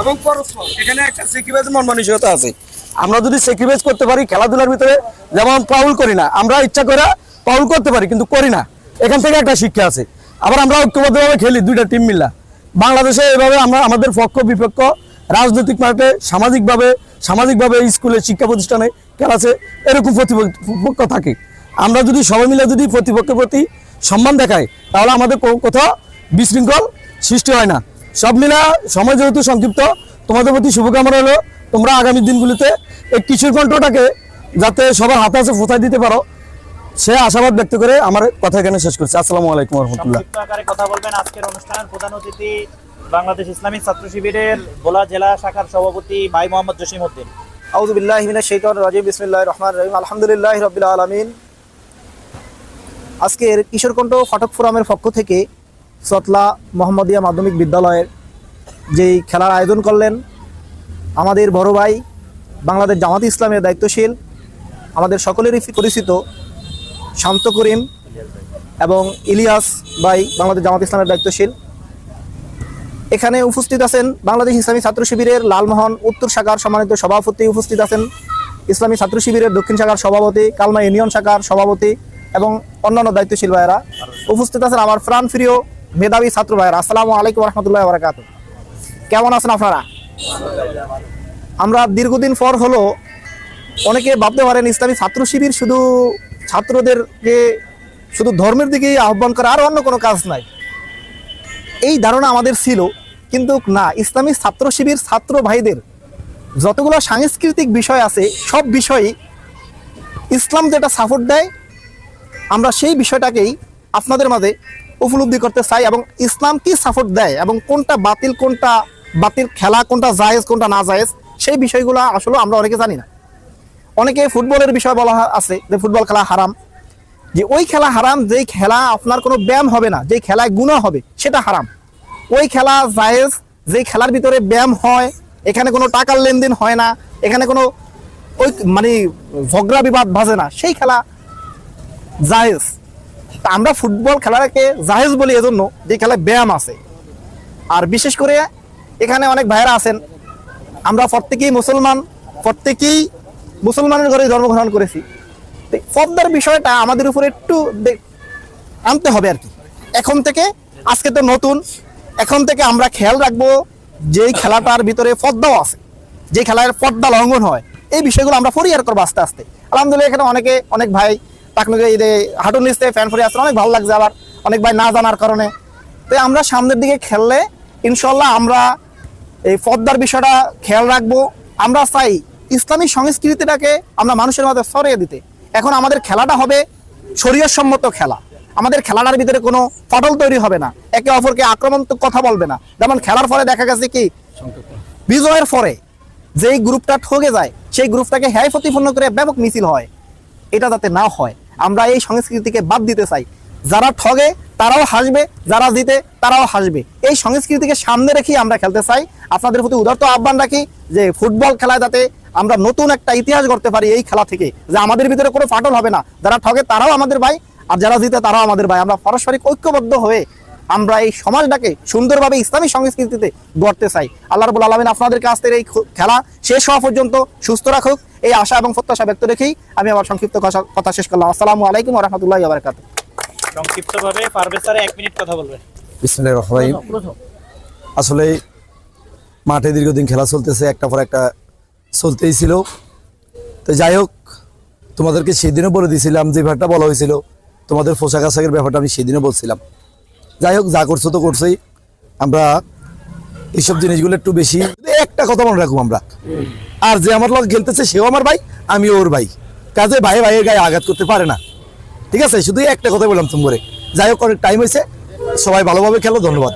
এবং এখানে একটা সেক্রিফাইস মন আছে। আমরা যদি সেক্রিফাইস করতে পারি, খেলাধুলার ভিতরে যেমন পাউল করি না, আমরা ইচ্ছা করে পাউল করতে পারি, কিন্তু করি না। এখান থেকে একটা শিক্ষা আছে। আবার আমরা ঐক্যবদ্ধভাবে খেলি, দুইটা টিম মিলা। বাংলাদেশে এভাবে আমরা, আমাদের পক্ষ, বিপক্ষ, রাজনৈতিক মাঠে, সামাজিকভাবে সামাজিকভাবে স্কুলে, শিক্ষা প্রতিষ্ঠানে খেলাছে এরকম প্রতিপক্ষ থাকে। আমরা যদি সবাই মিলে যদি প্রতিপক্ষের প্রতি সম্মান দেখাই, তাহলে আমাদের কোথাও বিশৃঙ্খল সৃষ্টি হয় না। সব মিলা সময় যেহেতু সংক্ষিপ্ত তোমাদের প্রতি শুভকামনা হলো তোমরা আগামী দিনগুলিতে এই কিশোর কণ্ঠটাকে যাতে সবার হাতে হাতে ফোথায় দিতে পারো সে আশাবাদ ব্যক্ত করে আমার কথা এখানে শেষ করছি। আসসালামু আলাইকুম রহমতুল্লাহ। কথা বলবেন আজকের অনুষ্ঠানের প্রধান অতিথি বাংলাদেশ ইসলামিক ছাত্র শিবিরের ভোলা জেলা শাখার সভাপতি ভাই মোহাম্মদ জসিম উদ্দিন। আউযু বিল্লাহি মিনাশ শাইতানির রাজিম বিসমিল্লাহির রহমানির রহিম। আলহামদুলিল্লাহি রাব্বিল আলামিন। আজকের কিশোরকণ্ঠ ফটক ফোরামের পক্ষ থেকে সতলা মোহাম্মদিয়া মাধ্যমিক বিদ্যালয়ের যেই খেলার আয়োজন করলেন, আমাদের বড় ভাই বাংলাদেশ জামাত ইসলামের দায়িত্বশীল, আমাদের সকলেরই পরিচিত শান্ত করিম এবং ইলিয়াস ভাই বাংলাদেশ জামাত ইসলামের দায়িত্বশীল। এখানে উপস্থিত আছেন বাংলাদেশ ইসলামী ছাত্র শিবিরের লালমোহন উত্তর শাখার সম্মানিত সভাপতি উপস্থিত আছেন, ইসলামী ছাত্র শিবিরের দক্ষিণ শাখার সভাপতি, কালমা ইউনিয়ন শাখার সভাপতি এবং অন্যান্য দায়িত্বশীল ভাইয়েরা উপস্থিত আছেন। আমার প্রাণ প্রিয় মেধাবী ছাত্র ভাইয়েরা, আসসালামু আলাইকুম রহমতুল্লাহ বারাকাত কেমন আছেন আপনারা? আমরা দীর্ঘদিন পর হলো অনেকে ভাবতে পারেন ইসলামী ছাত্র শিবির শুধু ছাত্রদেরকে শুধু ধর্মের দিকেই আহ্বান করে, আর অন্য কোনো কাজ নাই। এই ধারণা আমাদের ছিল, কিন্তু না, ইসলামী ছাত্র শিবির ছাত্র ভাইদের যতগুলো সাংস্কৃতিক বিষয় আছে, সব বিষয়ই ইসলাম যেটা সাপোর্ট দেয়, আমরা সেই বিষয়টাকেই আপনাদের মাঝে উপলব্ধি করতে চাই এবং ইসলাম কি সাপোর্ট দেয় এবং কোনটা বাতিল কোনটা বাতিল খেলা, কোনটা জায়েজ, কোনটা না জায়েজ, সেই বিষয়গুলো আসলে আমরা অনেকে জানি না। অনেকে ফুটবলের বিষয় বলা আছে যে ফুটবল খেলা হারাম। যে ওই খেলা হারাম, যেই খেলা আপনার কোনো ব্যায়াম হবে না, যেই খেলায় গুণা হবে, সেটা হারাম। ওই খেলা জায়েজ, যেই খেলার ভিতরে ব্যায়াম হয়, এখানে কোনো টাকার লেনদেন হয় না, এখানে কোনো ওই মানে ঝগড়া বিবাদ বাজে না, সেই খেলা জায়েজ। তা আমরা ফুটবল খেলাটাকে জাহেজ বলি এজন্য যে খেলায় ব্যায়াম আছে। আর বিশেষ করে এখানে অনেক ভাইয়েরা আছেন। আমরা প্রত্যেকেই মুসলমান, প্রত্যেকেই মুসলমানের ঘরে জন্মগ্রহণ করেছি। পর্দার বিষয়টা আমাদের উপরে একটু আনতে হবে আর কি। এখন থেকে আজকে তো নতুন। এখন থেকে আমরা খেয়াল রাখব যেই খেলাটার ভিতরে পর্দাও আছে যে খেলার পর্দা লঙ্ঘন হয়, এই বিষয়গুলো আমরা পরিহার করব আস্তে আস্তে। আলহামদুলিল্লাহ এখানে অনেকে, অনেক ভাই যে হাঁটুর নিচতে ফ্যান ফরি আসছে। অনেক ভালো লাগছে আবার, অনেক ভাই না জানার কারণে। তো আমরা সামনের দিকে খেললে ইনশাল্লাহ আমরা এই পর্দার বিষয়টা খেয়াল রাখব। আমরা চাই ইসলামী সংস্কৃতিটাকে আমরা মানুষের মাঝে সরিয়ে দিতে। এখন আমাদের খেলাটা হবে শরীয়সম্মত খেলা। আমাদের খেলাটার ভিতরে কোনো ফটল তৈরি হবে না। একে অপরকে আক্রমণাত্মক কথা বলবে না। যেমন খেলার ফলে দেখা গেছে কি, বিজয়ের পরে যেই গ্রুপটা ঠকে যায়, সেই গ্রুপটাকে হ্যায় প্রতিপন্ন করে ব্যাপক মিছিল হয়। এটা যাতে না হয়। আমরা এই সংস্কৃতিকে বাদ দিতে চাই। যারা ঠগে, তারাও হাসবে, যারা জিতে, তারাও হাসবে। এই সংস্কৃতিকে সামনে রেখেই আমরা খেলতে চাই। আপনাদের প্রতি উদার্ত আহ্বান রাখি যে ফুটবল খেলায় যাতে আমরা নতুন একটা ইতিহাস গড়তে পারি এই খেলা থেকে, যে আমাদের ভিতরে কোনো ফাটল হবে না। যারা ঠগে, তারাও আমাদের ভাই, আর যারা জিতে, তারাও আমাদের ভাই। আমরা পারস্পরিক ঐক্যবদ্ধ হয়ে আমরা এই সমাজটাকে সুন্দরভাবে ইসলামী সংস্কৃতিতে গড়তে চাই। আল্লাহ রবুল আলমিন আপনাদের কাছ থেকে এই খেলা শেষ হওয়া পর্যন্ত সুস্থ রাখুক। এই আশা এবং প্রত্যাশা ব্যক্ত রেখেই আমি আমার সংক্ষিপ্ত কথা- শেষ করলাম। আসসালামু আলাইকুম রহমতুল্লাহ বারকাত সংক্ষিপ্তভাবে পারভেজ স্যার এক মিনিট কথা বলবেন। বিসমিল্লাহির রহমানির আসলে মাঠে দীর্ঘদিন খেলা চলতেছে একটা পর একটা চলতেই ছিল। তো যাই হোক তোমাদেরকে সেদিনও বলে দিয়েছিলাম যে ব্যাপারটা বলা হয়েছিল তোমাদের পোশাক আশাকের ব্যাপারটা আমি সেদিনও বলছিলাম। যাই হোক, যা করছ তো করছোই। আমরা এইসব জিনিসগুলো একটু বেশি একটা কথা মনে রাখব আমরা। আর যে আমার লোক খেলতেছে, সেও আমার ভাই, আমিও ওর ভাই। কাজে ভাই ভাইয়ের গায়ে আঘাত করতে পারে না। ঠিক আছে? শুধু একটা কথা বললাম তুমি করে যাই হোক, অনেক টাইম হয়েছে। সবাই ভালোভাবে খেলো, ধন্যবাদ।